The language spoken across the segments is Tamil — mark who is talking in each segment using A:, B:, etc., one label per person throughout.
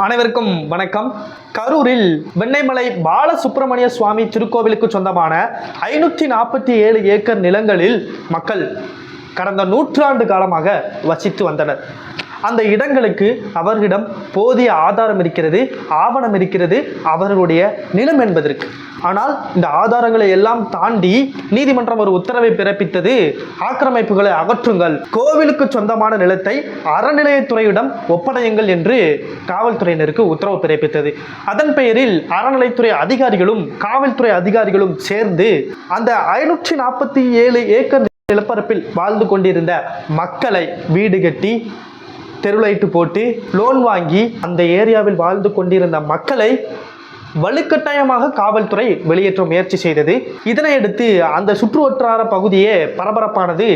A: அனைவருக்கும் வணக்கம். கரூரில் வெண்ணெய்மலை பாலசுப்பிரமணிய சுவாமி திருக்கோவிலுக்கு சொந்தமான ஐநூற்றி நாற்பத்தி ஏழு ஏக்கர் நிலங்களில் மக்கள் கடந்த நூற்றாண்டு காலமாக வசித்து வந்தனர். அந்த இடங்களுக்கு அவர்களிடம் போதிய ஆதாரம் இருக்கிறது ஆவணம் இருக்கிறது அவர்களுடைய நிலம் என்பதற்கு. ஆனால் இந்த ஆதாரங்களை எல்லாம் தாண்டி நீதிமன்றம் ஒரு உத்தரவை பிறப்பித்தது. ஆக்கிரமிப்புகளை அகற்றுங்கள். கோவிலுக்கு சொந்தமான நிலத்தை அறநிலையத்துறையிடம் ஒப்படையுங்கள் என்று காவல்துறையினருக்கு உத்தரவு பிறப்பித்தது. அதன் பெயரில் அறநிலைத்துறை அதிகாரிகளும் காவல்துறை அதிகாரிகளும் சேர்ந்து அந்த ஐநூற்றி நாற்பத்தி ஏழு ஏக்கர் நிலப்பரப்பில் வாழ்ந்து கொண்டிருந்த மக்களை வீடு கட்டி தெருலைட்டு போட்டு லோன் வாங்கி அந்த ஏரியாவில் வாழ்ந்து கொண்டிருந்த மக்களை வலுக்கட்டாயமாக காவல்துறை வெளியேற்ற முயற்சி செய்தது. இதனையடுத்து அந்த சுற்று வட்டார பகுதியே பரபரப்பானது.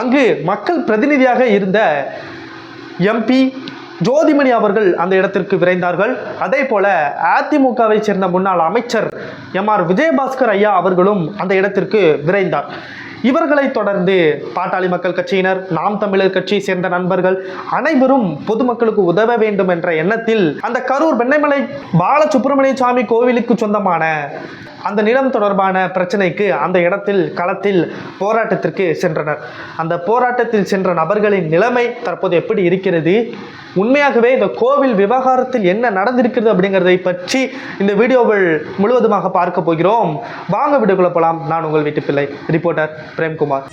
A: அங்கு மக்கள் பிரதிநிதியாக இருந்த எம்பி ஜோதிமணி அவர்கள் அந்த இடத்திற்கு விரைந்தார்கள். அதே போல அதிமுகவை சேர்ந்த முன்னாள் அமைச்சர் எம் ஆர் விஜயபாஸ்கர் ஐயா அவர்களும் அந்த இடத்திற்கு விரைந்தார். இவர்களை தொடர்ந்து பாட்டாளி மக்கள் கட்சியினர் நாம் தமிழர் கட்சியை சேர்ந்த நண்பர்கள் அனைவரும் பொதுமக்களுக்கு உதவ வேண்டும் என்ற எண்ணத்தில் அந்த கரூர் வெண்ணெய்மலை பாலசுப்பிரமணிய சுவாமி கோவிலுக்கு சொந்தமான அந்த நிலம் தொடர்பான பிரச்சனைக்கு அந்த இடத்தில் களத்தில் போராட்டத்திற்கு சென்றனர். அந்த போராட்டத்தில் சென்ற நபர்களின் நிலைமை தற்போது எப்படி இருக்கிறது? உண்மையாகவே இந்த கோவில் விவகாரத்தில் என்ன நடந்திருக்கிறது அப்படிங்கிறதை பற்றி இந்த வீடியோவில் முழுவதுமாக பார்க்க போகிறோம். வாங்க வீடியோக்குள்ள போகலாம் நான் உங்கள் வீட்டு பிள்ளை ரிப்போர்ட்டர் பிரேம்குமார்.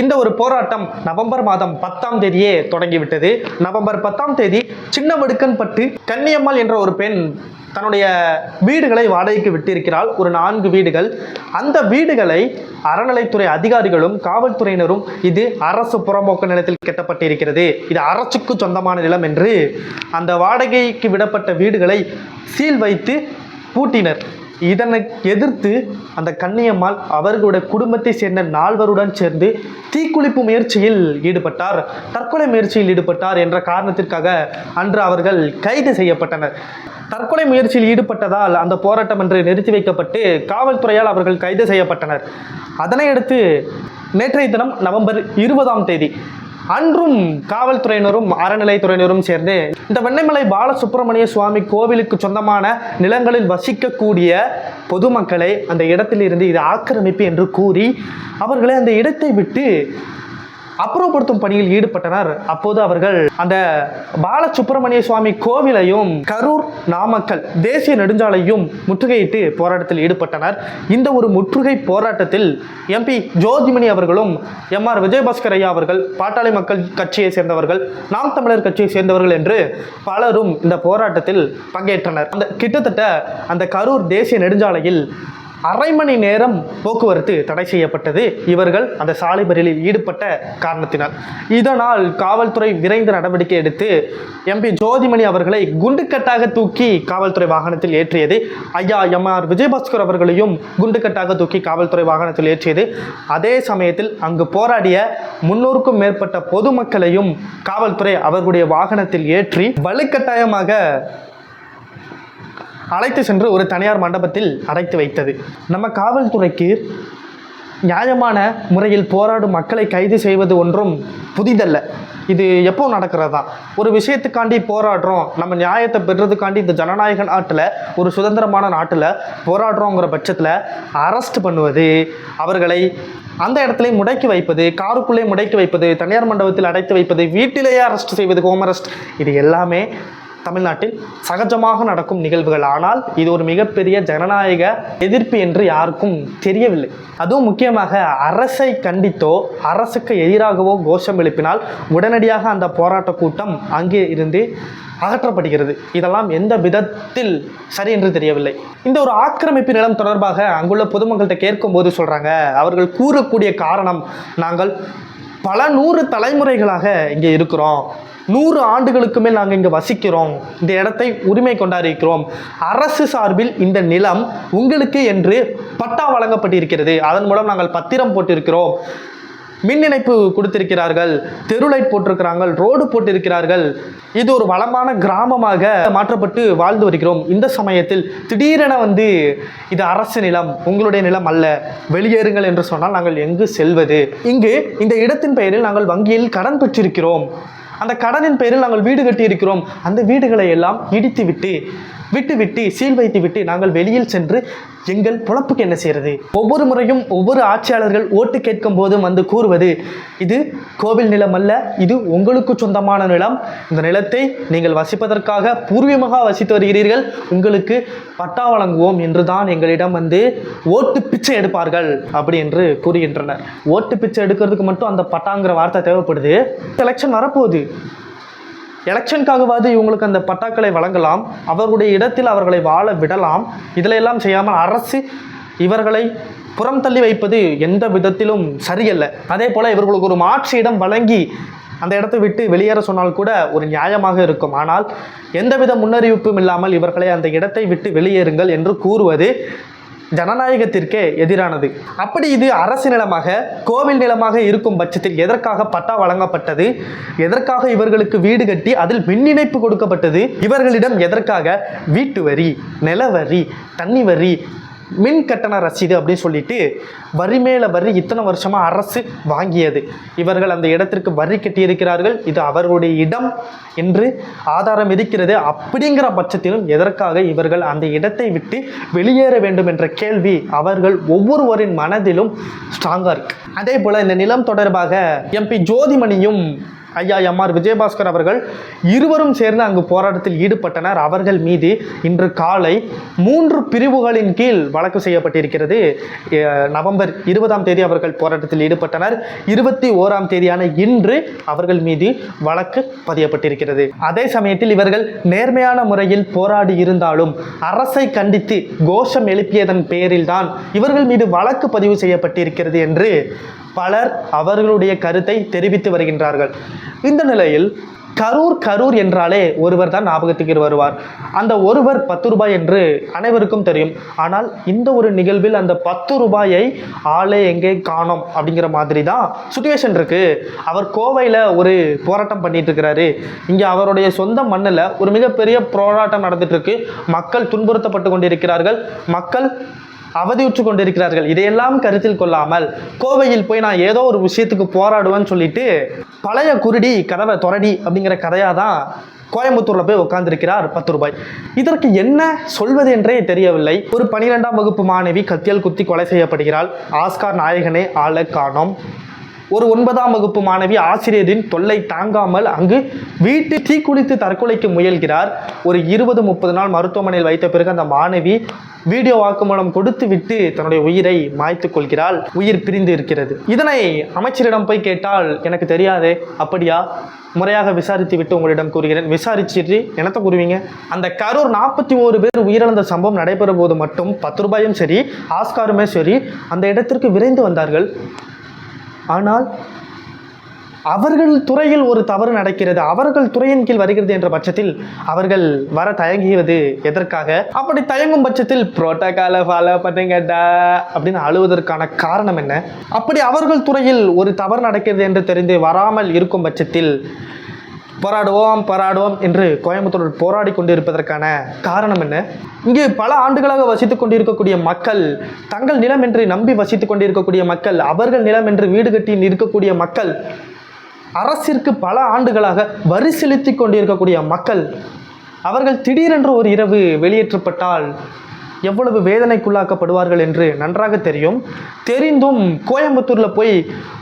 A: இந்த ஒரு போராட்டம் நவம்பர் மாதம் பத்தாம் தேதியே தொடங்கிவிட்டது. நவம்பர் பத்தாம் தேதி சின்ன வடுக்கன்பட்டு கன்னியம்மாள் என்ற ஒரு பெண் தன்னுடைய வீடுகளை வாடகைக்கு விட்டிருக்கிறாள். ஒரு நான்கு வீடுகள். அந்த வீடுகளை அறநிலைத்துறை அதிகாரிகளும் காவல்துறையினரும் இது அரசு புறம்போக்கு நிலத்தில் கட்டப்பட்டிருக்கிறது. இது அரசுக்கு சொந்தமான நிலம் என்று அந்த வாடகைக்கு விடப்பட்ட வீடுகளை சீல் வைத்து பூட்டினர். இதனை எதிர்த்து அந்த கண்ணியம்மாள் அவர்களுடைய குடும்பத்தை சேர்ந்த நால்வருடன் சேர்ந்து தீக்குளிப்பு முயற்சியில் ஈடுபட்டார். தற்கொலை முயற்சியில் ஈடுபட்டார் என்ற காரணத்திற்காக அன்று அவர்கள் கைது செய்யப்பட்டனர். தற்கொலை முயற்சியில் ஈடுபட்டதால் அந்த போராட்டம் என்று நிறுத்தி வைக்கப்பட்டு காவல்துறையால் அவர்கள் கைது செய்யப்பட்டனர். அதனையடுத்து நேற்றைய தினம் நவம்பர் இருபதாம் தேதி அன்றும் காவல்துறையினரும் அறநிலைத்துறையினரும் சேர்ந்து இந்த வெண்ணைமலை பாலசுப்பிரமணிய சுவாமி கோவிலுக்கு சொந்தமான நிலங்களில் வசிக்கக்கூடிய பொதுமக்களை அந்த இடத்திலிருந்து இது ஆக்கிரமிப்பு என்று கூறி அவர்களை அந்த இடத்தை விட்டு அப்புறப்படுத்தும் பணியில் ஈடுபட்டனர். அப்போது அவர்கள் அந்த பாலசுப்பிரமணிய சுவாமி கோவிலையும் கரூர் நாமக்கல் தேசிய நெடுஞ்சாலையும் முற்றுகையிட்டு போராட்டத்தில் ஈடுபட்டனர். இந்த ஒரு முற்றுகை போராட்டத்தில் எம்பி ஜோதிமணி அவர்களும் எம் ஆர் விஜயபாஸ்கர் ஐயா அவர்கள் பாட்டாளி மக்கள் கட்சியை சேர்ந்தவர்கள் நாம் தமிழர் கட்சியை சேர்ந்தவர்கள் என்று பலரும் இந்த போராட்டத்தில் பங்கேற்றனர். அந்த கிட்டத்தட்ட அந்த கரூர் தேசிய நெடுஞ்சாலையில் அரை மணி நேரம் போக்குவரத்து தடை செய்யப்பட்டது. இவர்கள் அந்த சாலை மறியலில் ஈடுபட்ட காரணத்தினால். இதனால் காவல்துறை விரைந்து நடவடிக்கை எடுத்து எம்பி ஜோதிமணி அவர்களை குண்டுக்கட்டாக தூக்கி காவல்துறை வாகனத்தில் ஏற்றியது. ஐயா எம். ஆர். விஜயபாஸ்கர் அவர்களையும் குண்டுக்கட்டாக தூக்கி காவல்துறை வாகனத்தில் ஏற்றியது. அதே சமயத்தில் அங்கு போராடிய முன்னூறுக்கும் மேற்பட்ட பொதுமக்களையும் காவல்துறை அவர்களுடைய வாகனத்தில் ஏற்றி வலுக்கட்டாயமாக அழைத்து சென்று ஒரு தனியார் மண்டபத்தில் அடைத்து வைத்தது. நம்ம காவல்துறைக்கு நியாயமான முறையில் போராடும் மக்களை கைது செய்வது ஒன்றும் புதிதல்ல. இது எப்போ நடக்கிறதா? ஒரு விஷயத்துக்காண்டி போராடுறோம். நம்ம நியாயத்தை பெறுறதுக்காண்டி இந்த ஜனநாயக நாட்டில் ஒரு சுதந்திரமான நாட்டில் போராடுறோங்கிற பட்சத்தில் அரெஸ்ட் பண்ணுவது அவர்களை அந்த இடத்துல முடக்கி வைப்பது காருக்குள்ளே முடக்கி வைப்பது தனியார் மண்டபத்தில் அடைத்து வைப்பது வீட்டிலேயே அரெஸ்ட் செய்வது ஹோம் அரெஸ்ட் இது எல்லாமே தமிழ்நாட்டில் சகஜமாக நடக்கும் நிகழ்வுகள். ஆனால் இது ஒரு மிகப்பெரிய ஜனநாயக எதிர்ப்பு என்று யாருக்கும் தெரியவில்லை. அதுவும் முக்கியமாக அரசை கண்டித்தோ அரசுக்கு எதிராகவோ கோஷம் எழுப்பினால் உடனடியாக அந்த போராட்ட கூட்டம் அங்கே இருந்து அகற்றப்படுகிறது. இதெல்லாம் எந்த விதத்தில் சரி என்று தெரியவில்லை. இந்த ஒரு ஆக்கிரமிப்பு நிலம் தொடர்பாக அங்குள்ள பொதுமக்கள்கிட்ட கேட்கும்போது சொல்கிறாங்க அவர்கள் கூறக்கூடிய காரணம் நாங்கள் பல நூறு தலைமுறைகளாக இங்கே இருக்கிறோம். நூறு ஆண்டுகளுக்கு மேல் நாங்கள் இங்கே வசிக்கிறோம். இந்த இடத்தை உரிமை கொண்டாடிக்கிறோம் அரசு சார்பில் இந்த நிலம் உங்களுக்கு என்று பட்டா வழங்கப்பட்டிருக்கிறது. அதன் மூலம் நாங்கள் பத்திரம் போட்டிருக்கிறோம். மின் இணைப்பு கொடுத்திருக்கிறார்கள் தெருலைட் போட்டிருக்கிறார்கள் ரோடு போட்டிருக்கிறார்கள். இது ஒரு வளமான கிராமமாக மாற்றப்பட்டு வாழ்ந்து வருகிறோம். இந்த சமயத்தில் திடீரென வந்து இது அரசு நிலம் உங்களுடைய நிலம் அல்ல வெளியேறுங்கள் என்று சொன்னால் நாங்கள் எங்கு செல்வது? இங்கு இந்த இடத்தின் பெயரில் நாங்கள் வங்கியில் கடன் பெற்றிருக்கிறோம். அந்த கடனின் பெயரில் நாங்கள் வீடு கட்டியிருக்கிறோம். அந்த வீடுகளை எல்லாம் இடித்து விட்டு விட்டு விட்டு சீல் வைத்து விட்டு நாங்கள் வெளியில் சென்று எங்கள் பொழப்புக்கு என்ன செய்கிறது ஒவ்வொரு முறையும் ஒவ்வொரு ஆட்சியாளர்கள் ஓட்டு கேட்கும் போதும் வந்து கூறுவது இது கோவில் நிலம் அல்ல இது உங்களுக்கு சொந்தமான நிலம். இந்த நிலத்தை நீங்கள் வசிப்பதற்காக பூர்வீகமாக வசித்து வருகிறீர்கள் உங்களுக்கு பட்டா வழங்குவோம் என்று தான் எங்களிடம் வந்து ஓட்டு பிச்சை எடுப்பார்கள் அப்படி என்று கூறுகின்றனர். ஓட்டு பிச்சை எடுக்கிறதுக்கு மட்டும் அந்த பட்டாங்கிற வார்த்தை தேவைப்படுது. எலெக்ஷன் வரப்போகுது. எலெக்ஷனுக்காகவாது இவங்களுக்கு அந்த பட்டாக்களை வழங்கலாம் அவர்களுடைய இடத்தில் அவர்களை வாழ விடலாம். இதில் எல்லாம் செய்யாமல் அரசு இவர்களை புறம் தள்ளி வைப்பது எந்த விதத்திலும் சரியல்ல. அதே போல் இவர்களுக்கு ஒரு மாற்று இடம் வழங்கி அந்த இடத்தை விட்டு வெளியேற சொன்னால் கூட ஒரு நியாயமாக இருக்கும். ஆனால் எந்தவித முன்னறிவிப்பும் இல்லாமல் இவர்களை அந்த இடத்தை விட்டு வெளியேறுங்கள் என்று கூறுவது ஜனநாயகத்திற்கே எதிரானது. அப்படி இது அரசு நிலமாக கோவில் நிலமாக இருக்கும் பட்சத்தில் எதற்காக பட்டா வழங்கப்பட்டது? எதற்காக இவர்களுக்கு வீடு கட்டி அதில் மின் இணைப்பு கொடுக்கப்பட்டது? இவர்களிடம் எதற்காக? வீட்டு வரி நில வரி தண்ணி வரி மின் கட்டண ரசீது அப்படின்னு சொல்லிட்டு வரி மேலே வரி இத்தனை வருஷமாக அரசு வாங்கியது. இவர்கள் அந்த இடத்திற்கு வரி கட்டியிருக்கிறார்கள். இது அவர்களுடைய இடம் என்று ஆதாரம் இருக்கிறது. அப்படிங்கிற பட்சத்திலும் எதற்காக இவர்கள் அந்த இடத்தை விட்டு வெளியேற வேண்டும் என்ற கேள்வி அவர்கள் ஒவ்வொருவரின் மனதிலும் ஸ்ட்ராங்காக இருக்கு. அதே போல் இந்த நிலம் தொடர்பாக எம்பி ஜோதிமணியும் ஐயா எம்ஆர் விஜயபாஸ்கர் அவர்கள் இருவரும் சேர்ந்து அங்கு போராட்டத்தில் ஈடுபட்டனர். அவர்கள் மீது இன்று காலை மூன்று பிரிவுகளின் கீழ் வழக்கு செய்யப்பட்டிருக்கிறது. நவம்பர் இருபதாம் தேதி அவர்கள் போராட்டத்தில் ஈடுபட்டனர். இருபத்தி ஓராம் தேதியான இன்று அவர்கள் மீது வழக்கு பதியப்பட்டிருக்கிறது. அதே சமயத்தில் இவர்கள் நேர்மையான முறையில் போராடி இருந்தாலும் அரசை கண்டித்து கோஷம் எழுப்பியதன் பெயரில்தான் இவர்கள் மீது வழக்கு பதிவு செய்யப்பட்டிருக்கிறது என்று பலர் அவர்களுடைய கருத்தை தெரிவித்து வருகின்றார்கள். இந்த நிலையில் கரூர் கரூர் என்றாலே ஒருவர் தான் ஞாபகத்துக்கு வருவார். அந்த ஒருவர் பத்து ரூபாய் என்று அனைவருக்கும் தெரியும். ஆனால் இந்த ஒரு நிகழ்வில் அந்த பத்து ரூபாயை ஆளே எங்கே காணோம் அப்படிங்கிற மாதிரி தான் சுச்சுவேஷன் இருக்கு. அவர் கோவையில் ஒரு போராட்டம் பண்ணிட்டு இருக்கிறாரு. இங்கே அவருடைய சொந்த மண்ணில் ஒரு மிகப்பெரிய போராட்டம் நடந்துட்டு இருக்கு. மக்கள் துன்புறுத்தப்பட்டு கொண்டிருக்கிறார்கள். மக்கள் அவதியுற்று கொண்டிருக்கிறார்கள். இதையெல்லாம் கருத்தில் கொள்ளாமல் கோவையில் போய் நான் ஏதோ ஒரு விஷயத்துக்கு போராடுவேன்னு சொல்லிட்டு பழைய குருடி கதவை தொரடி அப்படிங்கிற கதையாக தான் கோயம்புத்தூரில் போய் உட்கார்ந்திருக்கிறார் பத்து ரூபாய் இதற்கு என்ன சொல்வது என்றே தெரியவில்லை. ஒரு பனிரெண்டாம் வகுப்பு மாணவி கத்தியால் குத்தி கொலை செய்யப்படுகிறாள். ஆஸ்கார் நாயகனே ஆள காணோம். ஒரு ஒன்பதாம் வகுப்பு மாணவி ஆசிரியரின் தொல்லை தாங்காமல் அங்கு வீட்டில் தீக்குளித்து தற்கொலைக்கு முயல்கிறார். ஒரு இருபது முப்பது நாள் மருத்துவமனையில் வைத்த பிறகு அந்த மாணவி வீடியோ வாக்குமூலம் கொடுத்து விட்டு தன்னுடைய உயிரை மாய்த்துக் கொள்கிறாள். உயிர் பிரிந்து இருக்கிறது. இதனை அமைச்சரிடம் போய் கேட்டால் எனக்கு தெரியாதே அப்படியா? முறையாக விசாரித்து விட்டு உங்களிடம் கூறுகிறேன். விசாரிச்சுட்டு என்னத்தை கூறுவீங்க? அந்த கரூர் நாற்பத்தி ஓரு பேர் உயிரிழந்த சம்பவம் நடைபெற போது மட்டும் பத்து ரூபாயும் சரி ஆஸ்காருமே சரி அந்த இடத்திற்கு விரைந்து வந்தார்கள். ஆனால் அவர்கள் துறையில் ஒரு தவறு நடக்கிறது அவர்கள் துறையின் கீழ் வருகிறது என்ற பட்சத்தில் அவர்கள் வர தயங்குவது எதற்காக? அப்படி தயங்கும் பட்சத்தில் புரோட்டோகாலை ஃபாலோ பண்ணுங்கடா அப்படின்னு அழுவதற்கான காரணம் என்ன? அப்படி அவர்கள் துறையில் ஒரு தவறு நடக்கிறது என்று தெரிந்து வராமல் இருக்கும் பட்சத்தில் போராடுவோம் போராடுவோம் என்று கோயம்புத்தூர் போராடி கொண்டிருப்பதற்கான காரணம் என்ன? இங்கு பல ஆண்டுகளாக வசித்து கொண்டிருக்கக்கூடிய மக்கள் தங்கள் நிலம் என்று நம்பி வசித்து கொண்டிருக்கக்கூடிய மக்கள் அவர்கள் நிலம் என்று வீடு கட்டி நிற்கக்கூடிய மக்கள் அரசிற்கு பல ஆண்டுகளாக வரி செலுத்தி கொண்டிருக்கக்கூடிய மக்கள் அவர்கள் திடீரென்று ஒரு இரவு வெளியேற்றப்பட்டால் எவ்வளவு வேதனைக்குள்ளாக்கப்படுவார்கள் என்று நன்றாக தெரியும். தெரிந்தும் கோயம்புத்தூரில் போய்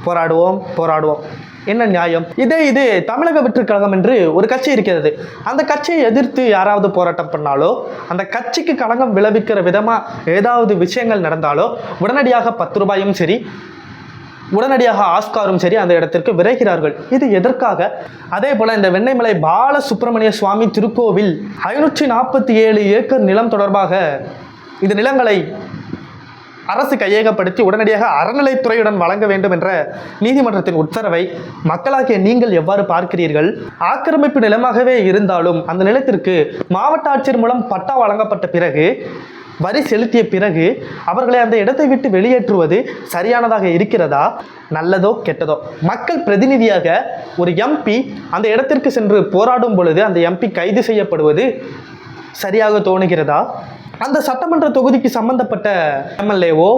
A: போராடுவோம் போராடுவோம். என்ன நியாயம்? இதே இது தமிழக வெற்றுக்கழகம் என்று ஒரு கட்சி இருக்கிறது. அந்த கட்சியை எதிர்த்து யாராவது போராட்டம் பண்ணாலோ அந்த கட்சிக்கு களங்கம் விளைவிக்கிற விதமாக ஏதாவது விஷயங்கள் நடந்தாலோ உடனடியாக பத்து ரூபாயும் சரி உடனடியாக ஆஸ்காரும் சரி அந்த இடத்திற்கு விரைகிறார்கள். இது எதற்காக? அதே போல இந்த வெண்ணைமலை பால சுப்பிரமணிய சுவாமி திருக்கோவில் ஐநூற்றி நாற்பத்தி ஏழு ஏக்கர் நிலம் தொடர்பாக இந்த நிலங்களை அரசு கையகப்படுத்தி உடனடியாக அறநிலைத்துறையுடன் வழங்க வேண்டும் என்ற நீதிமன்றத்தின் உத்தரவை மக்களாகிய நீங்கள் எவ்வாறு பார்க்கிறீர்கள்? ஆக்கிரமிப்பு நிலமாகவே இருந்தாலும் அந்த நிலத்திற்கு மாவட்ட ஆட்சியர் மூலம் பட்டா வழங்கப்பட்ட பிறகு வரி செலுத்திய பிறகு அவர்களை அந்த இடத்தை விட்டு வெளியேற்றுவது சரியானதாக இருக்கிறதா? நல்லதோ கெட்டதோ? மக்கள் பிரதிநிதியாக ஒரு எம்பி அந்த இடத்திற்கு சென்று போராடும் பொழுது அந்த எம்பி கைது செய்யப்படுவது சரியாக தோணுகிறதா? அந்த சட்டமன்ற தொகுதிக்கு சம்பந்தப்பட்ட எம்எல்ஏவோ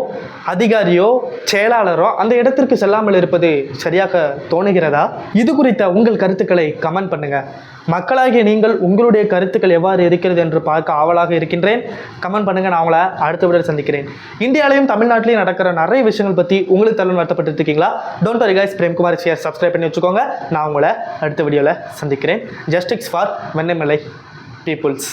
A: அதிகாரியோ செயலாளரோ அந்த இடத்திற்கு செல்லாமல் இருப்பது சரியாக தோணுகிறதா? இது குறித்த உங்கள் கருத்துக்களை கமெண்ட் பண்ணுங்க. மக்களாகிய நீங்கள் உங்களுடைய கருத்துக்கள் எவ்வாறு இருக்கிறது என்று பார்க்க ஆவலாக இருக்கின்றேன். கமெண்ட் பண்ணுங்க நான் உங்களை அடுத்த விட சந்திக்கிறேன். இந்தியாலையும் தமிழ்நாட்டிலையும் நடக்கிற நிறைய விஷயங்கள் பற்றி உங்களுக்கு தகவல் வருத்தப்பட்டு இருக்கீங்களா don't worry guys Premkumar share subscribe பண்ணி வச்சுக்கோங்க. நான் உங்களை அடுத்த வீடியோவில் சந்திக்கிறேன். Justice for Vennamalai peoples